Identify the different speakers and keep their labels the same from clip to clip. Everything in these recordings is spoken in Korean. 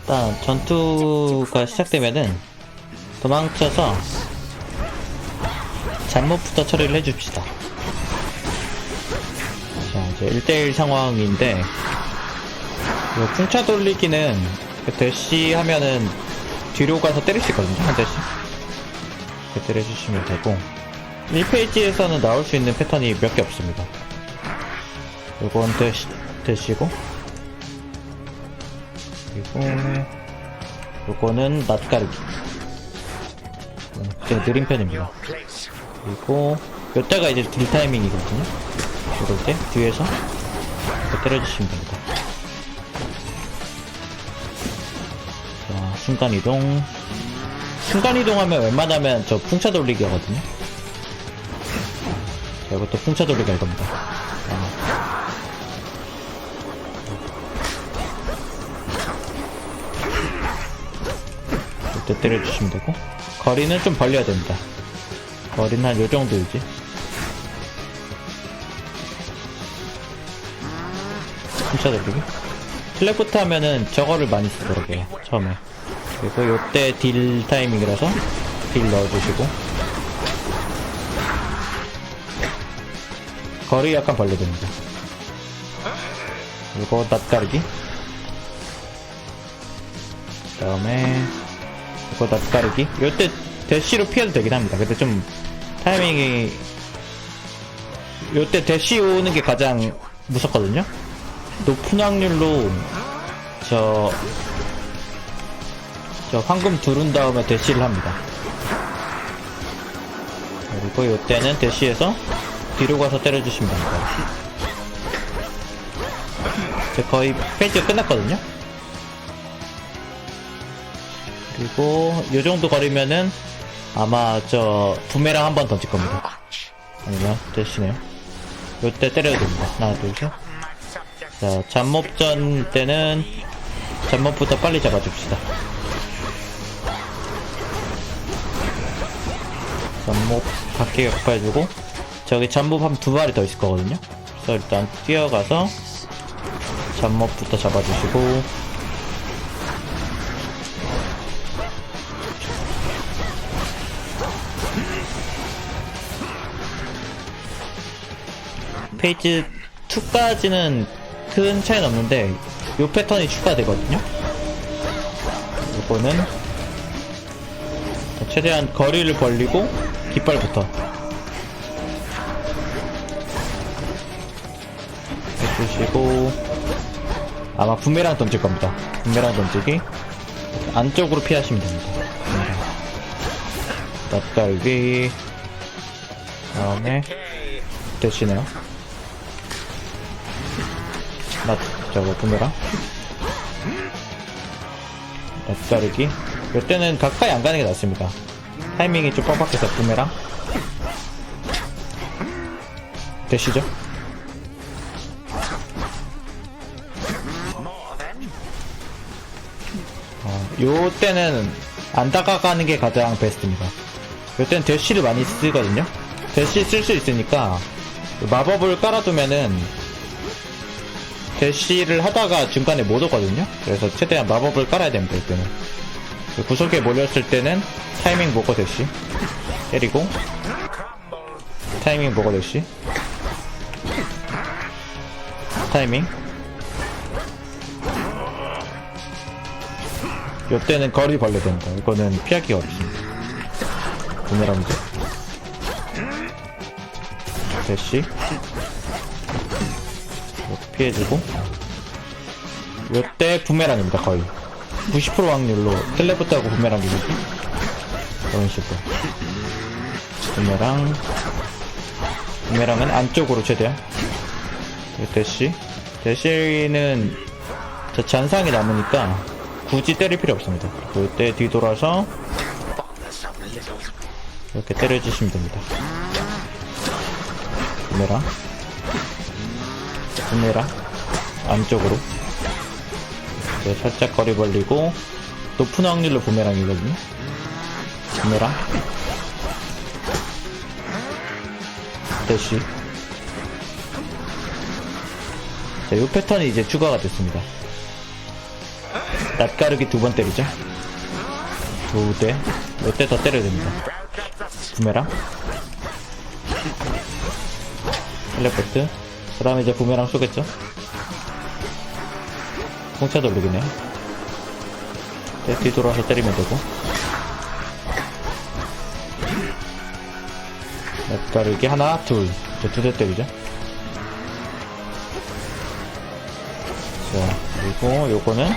Speaker 1: 일단 전투가 시작되면은 도망쳐서 잘못부터 처리를 해줍시다. 자, 이제 1대1 상황인데, 이거 풍차 돌리기는 그 대시 하면은 뒤로 가서 때릴 수 있거든요, 한 대씩. 이렇게 때려주시면 되고, 1페이지에서는 나올 수 있는 패턴이 몇 개 없습니다. 요건 대시, 대시고, 그리고, 요거는 낯가르기. 좀 느린 편입니다. 그리고, 요때가 이제 딜 타이밍이거든요. 이럴 때, 뒤에서, 때려주시면 됩니다. 자, 순간이동. 순간이동하면 웬만하면 저 풍차 돌리기 하거든요. 자, 이것도 풍차 돌리기 할 겁니다. 이때 때려주시면 되고 거리는 좀 벌려야 됩니다. 거리는 한 요정도 유지. 돌리기 텔레포트 하면은 저거를 많이 쓰더라고요 처음에. 그리고 요때 딜 타이밍이라서 딜 넣어주시고. 거리 약간 벌려야 됩니다. 그리고 낯가르기. 그 다음에 이거 낯가르기? 이때 대시로 피해도 되긴 합니다. 근데 좀 타이밍이 이때 대시 오는 게 가장 무섭거든요? 높은 확률로 저, 저 황금 두른 다음에 대시를 합니다. 그리고 이때는 대시에서 뒤로 가서 때려주시면 됩니다. 거의 페이지가 끝났거든요 그리고 요 정도 거리면은 아마 저 부메랑 한 번 던질 겁니다. 아니면 대신에요. 요때 때려야 됩니다. 하나 둘 셋. 자 잠몹전 때는 잠몹부터 빨리 잡아줍시다. 잠몹 밖에 역파해주고 저기 잠몹 한 두 마리 더 있을 거거든요. 그래서 일단 뛰어가서 잠몹부터 잡아주시고 페이지 2까지는 큰 차이는 없는데 요 패턴이 추가되거든요? 요거는 최대한 거리를 벌리고 깃발부터. 해주시고 아마 부메랑 던질 겁니다. 부메랑 던지기. 안쪽으로 피하시면 됩니다. 낯갈기. 다음에 대시네요 나 저거 부메랑 낯가르기 이때는 가까이 안 가는 게 낫습니다. 타이밍이 좀 빡빡해서 부메랑 되시죠? 어, 요 때는 안 다가가는 게 가장 베스트입니다. 요 때는 대시를 많이 쓰거든요. 대시 쓸수 있으니까 마법을 깔아두면은 대시를 하다가 중간에 못 오거든요. 그래서 최대한 마법을 깔아야 됩니다. 이때는 그 구석에 몰렸을 때는 타이밍 보고 대시 때리고 타이밍 보고 대시 타이밍 이때는 거리 벌려야 됩니다. 이거는 피하기가 어렵습니다. 대시 이렇게 피해주고. 요때 부메랑입니다 거의. 90% 확률로 텔레포트하고 부메랑이거든 이런 식으로. 부메랑. 부메랑은 안쪽으로 최대한. 요 대시 대시는 저 잔상이 남으니까 굳이 때릴 필요 없습니다. 요때 뒤돌아서 이렇게 때려주시면 됩니다. 부메랑. 부메랑 안쪽으로 이제 살짝 거리 벌리고 높은 확률로 부메랑이거든요 부메랑 대시 자, 이 패턴이 이제 추가가 됐습니다 낯가르기 두 번 때리죠. 두 대. 몇 대 더 때려야 됩니다. 부메랑. 텔레포트. 그 다음에 이제 부메랑 쏘겠죠. 공차 돌리기네. 네, 뒤돌아서 때리면 되고. 낯가르기 하나, 둘. 이제 두대 때리죠. 자, 그리고 요거는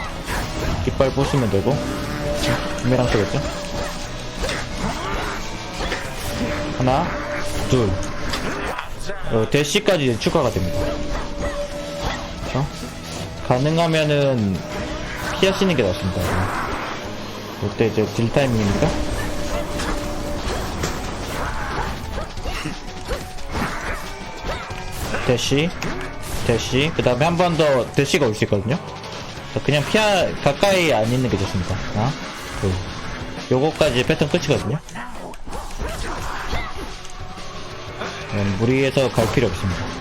Speaker 1: 깃발 부수면 되고 부메랑 쏘겠죠? 하나, 둘. 어, 대시까지 추가가 됩니다. 가능하면은 피하시는 게 낫습니다. 이때 이제 딜 타이밍이니까. 대시, 대시. 그 다음에 한 번 더 대시가 올 수 있거든요. 그냥 피하, 가까이 안 있는 게 좋습니다. 하나, 둘. 요거까지 패턴 끝이거든요. 음, 무리해서 갈 필요 없습니다.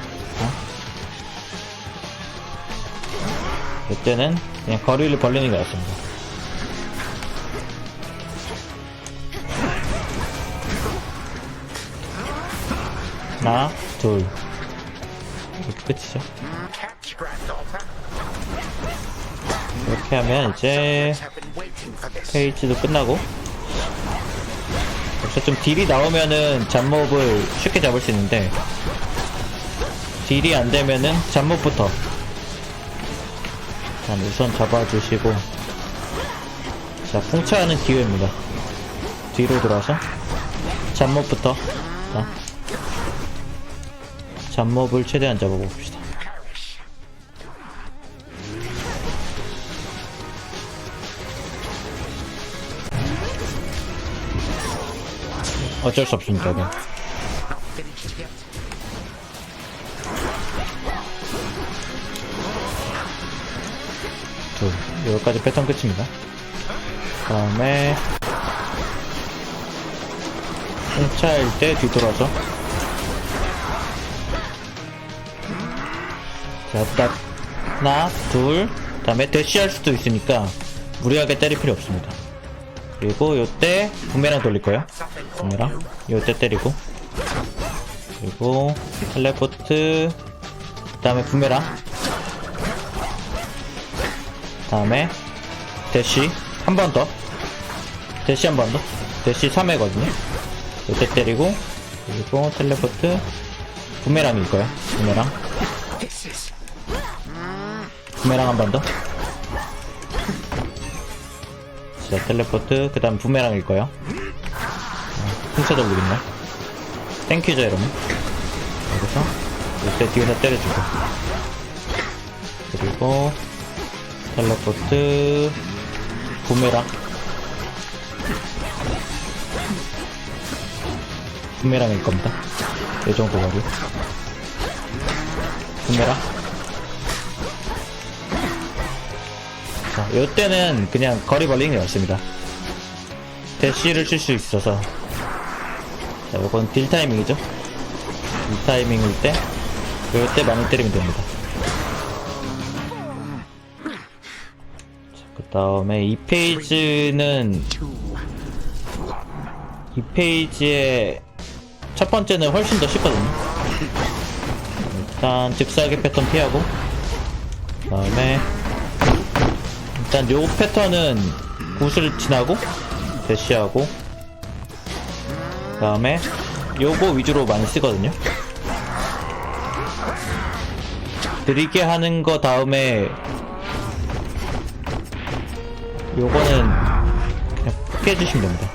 Speaker 1: 이때는 그냥 거리를 벌리는 게 낫습니다. 하나, 둘. 이렇게 끝이죠. 이렇게 하면 이제 페이지도 끝나고 그래서 좀 딜이 나오면은 잡몹을 쉽게 잡을 수 있는데 딜이 안 되면은 잡몹부터 일단 우선 잡아주시고. 자 풍차하는 기회입니다. 뒤로 돌아서. 잡몹부터. 자, 잡몹을 최대한 잡아봅시다. 어쩔 수 없습니다 이건. 여기까지 패턴 끝입니다. 그 다음에 홍차일 때 뒤돌아서. 자, 딱 하나, 둘, 그 다음에 대시할 수도 있으니까 무리하게 때릴 필요 없습니다. 그리고 요때 부메랑 돌릴 거예요. 부메랑. 요때 때리고. 그리고 텔레포트. 그 다음에 부메랑 다음에 대시 한 번 더 대시 한 번 더 대시 3회거든요 요때 때리고 그리고 텔레포트 부메랑일 거예요 부메랑 부메랑 한 번 더. 자, 텔레포트, 그 다음 부메랑일 거예요. 어, 훔쳐 돌리겠네. 땡큐죠, 여러분. 여기서, 이때 뒤에서 때려주고. 그리고, 텔레포트, 부메랑. 부메랑일 겁니다. 이 정도 거리. 부메랑. 자, 요때는 그냥 거리 벌리는 게 맞습니다. 대시를 칠 수 있어서. 자, 요건 딜 타이밍이죠. 딜 타이밍일 때, 요때 많이 때리면 됩니다. 다음에 이 페이지는, 이 페이지의 첫 번째는 훨씬 더 쉽거든요. 일단 즉사기 패턴 피하고, 그 다음에 일단 요 패턴은 굿을 지나고 대시하고 그 다음에 요거 위주로 많이 쓰거든요 느리게 하는 거 다음에 요거는 그냥 크게 해주시면 됩니다.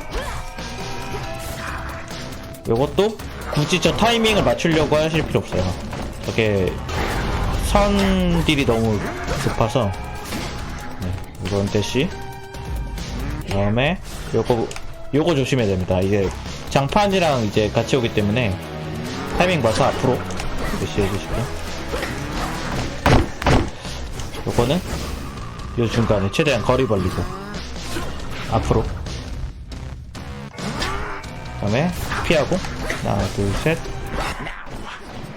Speaker 1: 요것도 굳이 저 타이밍을 맞추려고 하실 필요 없어요. 저게 선딜이 너무 급해서. 이건 대시. 다음에 요거 요거 조심해야 됩니다. 이게 장판이랑 이제 같이 오기 때문에 타이밍 봐서 앞으로 대시 해 주시고. 요거는 요 중간에 최대한 거리 벌리고. 앞으로. 다음에 피하고. 하나 둘셋.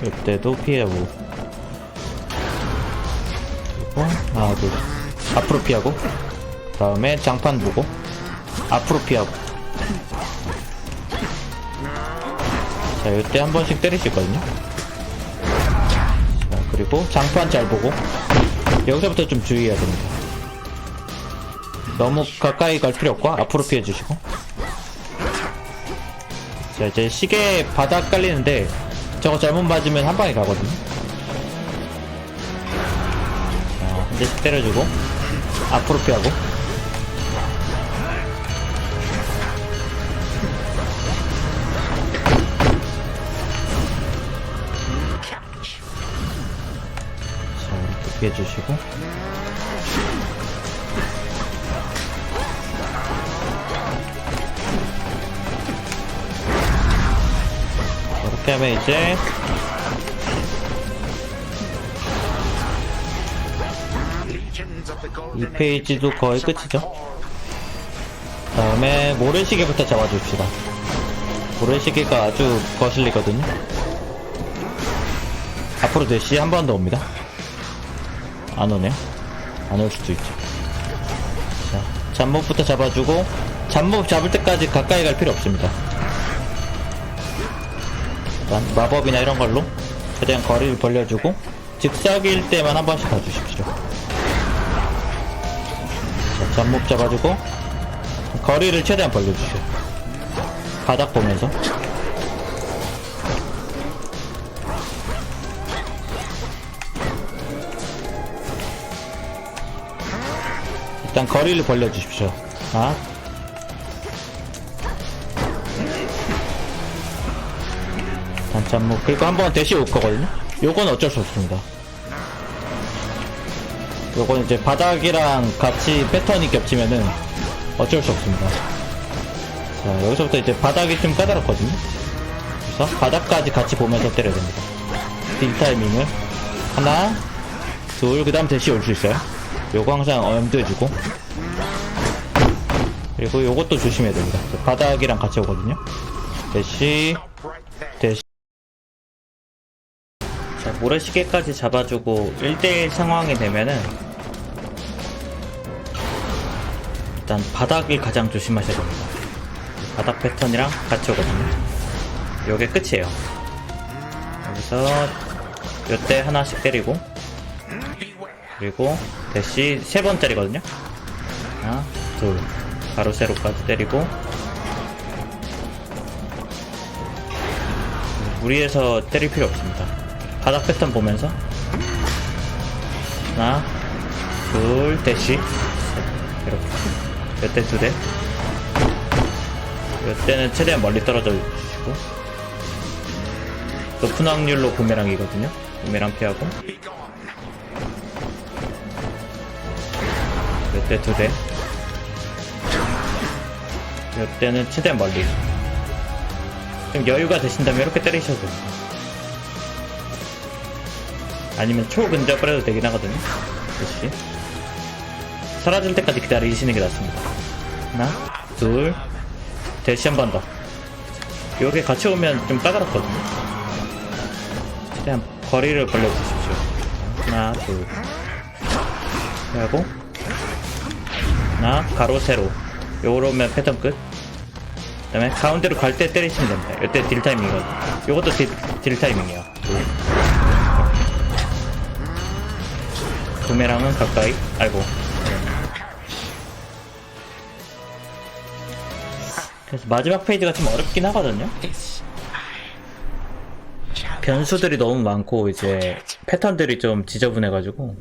Speaker 1: 이때도 피하고. 그리고 하나 둘 앞으로 피하고. 다음에 장판 보고. 앞으로 피하고. 자 이때 한 번씩 때릴 수 있거든요. 자 그리고 장판 잘 보고. 여기서부터 좀 주의해야 됩니다 너무 가까이 갈 필요 없고 앞으로 피해 주시고. 자 이제 시계 바닥 깔리는데 저거 잘못 맞으면 한 방에 가거든요. 자 한 대씩 때려주고 앞으로 피하고. 자 이렇게 피해주시고 하면 이제 이 페이지도 거의 끝이죠. 다음에 모래시계부터 잡아줍시다. 모래시계가 아주 거슬리거든요. 앞으로 대시 한 번 더 옵니다. 안 오네요. 안 올 수도 있죠. 자, 잡목부터 잡아주고 잡목 잡을 때까지 가까이 갈 필요 없습니다. 일단 마법이나 이런 걸로 최대한 거리를 벌려주고 즉석일 때만 한 번씩 가주십시오. 자, 잡목 잡아주고 거리를 최대한 벌려주세요. 바닥 보면서 일단 거리를 벌려주십시오. 자, 단참목 그리고 한 번 대시 올 거거든요. 요건 어쩔 수 없습니다. 요건 이제 바닥이랑 같이 패턴이 겹치면은 어쩔 수 없습니다. 자, 여기서부터 이제 바닥이 좀 까다롭거든요. 그래서 바닥까지 같이 보면서 때려야 됩니다. 딜 타이밍을 하나, 둘, 그 다음 대시 올 수 있어요. 요거 항상 염두해 주고 그리고 요것도 조심해야 됩니다. 바닥이랑 같이 오거든요. 대시, 모래시계까지 잡아주고 1대1 상황이 되면은 일단 바닥을 가장 조심하셔야 됩니다. 바닥 패턴이랑 같이 오거든요. 요게 끝이에요. 여기서 요때 하나씩 때리고 그리고 대시 세번 때리거든요. 하나, 둘, 바로 세로까지 때리고 무리해서 때릴 필요 없습니다. 바닥 패턴 보면서 하나, 둘, 대시 셋. 이렇게 요때 두 대. 요때는 최대한 멀리 떨어져 주시고 높은 확률로 부메랑이거든요. 부메랑 피하고 요때 두 대. 요때는 최대한 멀리. 좀 여유가 되신다면 이렇게 때리셔도 됩니다. 아니면 초근접을 해도 되긴 하거든요. 역시. 사라질 때까지 기다리시는 게 낫습니다. 하나, 둘, 대시 한 번 더. 요게 같이 오면 좀 까다롭거든요. 최대한 거리를 벌려주십시오. 하나, 둘. 하고, 하나, 가로, 세로. 요러면 패턴 끝. 그 다음에 가운데로 갈 때 때리시면 됩니다. 이때 딜 타이밍이거든요. 요것도 딜, 딜 타이밍이에요. 둘. 부메랑은 가까이. 아이고. 그래서 마지막 페이지가 좀 어렵긴 하거든요. 변수들이 너무 많고 이제 패턴들이 좀 지저분해가지고